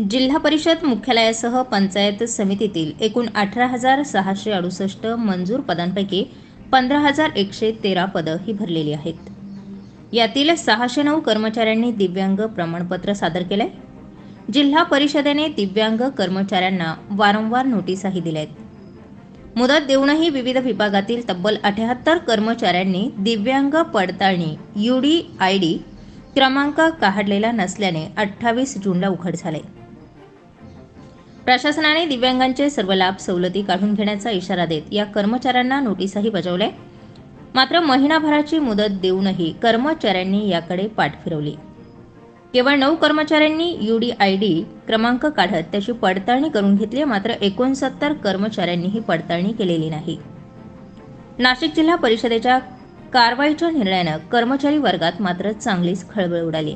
जिल्हा परिषद मुख्यालयासह पंचायत समितीतील एकूण अठरा हजार सहाशे अडुसष्ट मंजूर पदांपैकी पंधरा हजार एकशे तेरा पदं ही भरलेली आहेत. यातील सहाशे नऊ कर्मचाऱ्यांनी दिव्यांग प्रमाणपत्र सादर केलंय. जिल्हा परिषदेने दिव्यांग कर्मचाऱ्यांना वारंवार नोटीसाही दिल्या आहेत मुदत देऊनही विविध विभागातील तब्बल अठ्याहत्तर कर्मचाऱ्यांनी दिव्यांग पडताळणी यू डी आय डी क्रमांक काढलेला नसल्याने अठ्ठावीस जूनला उघड झाले प्रशासनाने दिव्यांगांचे सर्व लाभ सवलती काढून घेण्याचा इशारा देत या कर्मचाऱ्यांना नोटीसही बजावल्या मात्र महिनाभराची मुदत देऊनही कर्मचाऱ्यांनी याकडे पाठ फिरवली. केवळ नऊ कर्मचाऱ्यांनी युडी आय डी क्रमांक काढत त्याची पडताळणी करून घेतली मात्र एकोणसत्तर कर्मचाऱ्यांनी ही पडताळणी केलेली नाही. नाशिक जिल्हा परिषदेच्या कारवाईच्या निर्णयानं कर्मचारी वर्गात मात्र चांगलीच खळबळ उडाली.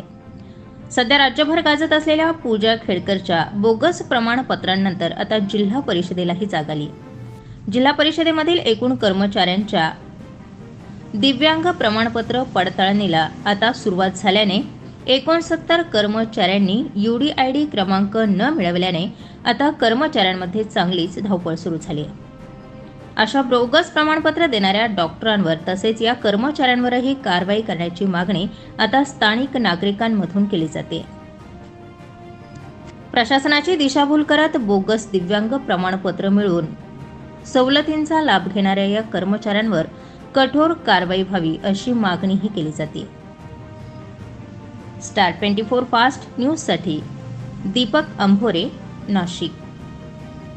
सध्या राज्यभर गाजत असलेल्या पूजा खेडकरच्या बोगस प्रमाणपत्रांनंतर आता जिल्हा परिषदेलाही जाग आली. जिल्हा परिषदेमधील एकूण कर्मचाऱ्यांच्या दिव्यांग प्रमाणपत्र पडताळणीला आता सुरुवात झाल्याने एकोणसत्तर कर्मचाऱ्यांनी युडी आय डी क्रमांक न मिळवल्याने आता कर्मचाऱ्यांमध्ये चांगलीच धावपळ सुरू झाली आहे. अशा बोगस प्रमाणपत्र देणाऱ्या डॉक्टरांवर तसेच या कर्मचाऱ्यांवरही कारवाई करण्याची मागणी आता स्थानिक नागरिकांमधून केली जाते. प्रशासनाची दिशाभूल करत बोगस दिव्यांग प्रमाणपत्र मिळवून सवलतींचा लाभ घेणाऱ्या या कर्मचाऱ्यांवर कठोर कारवाई व्हावी अशी मागणीही केली जाते. स्टार ट्वेंटी फोर फास्ट न्यूजसाठी दीपक अंभोरे नाशिक.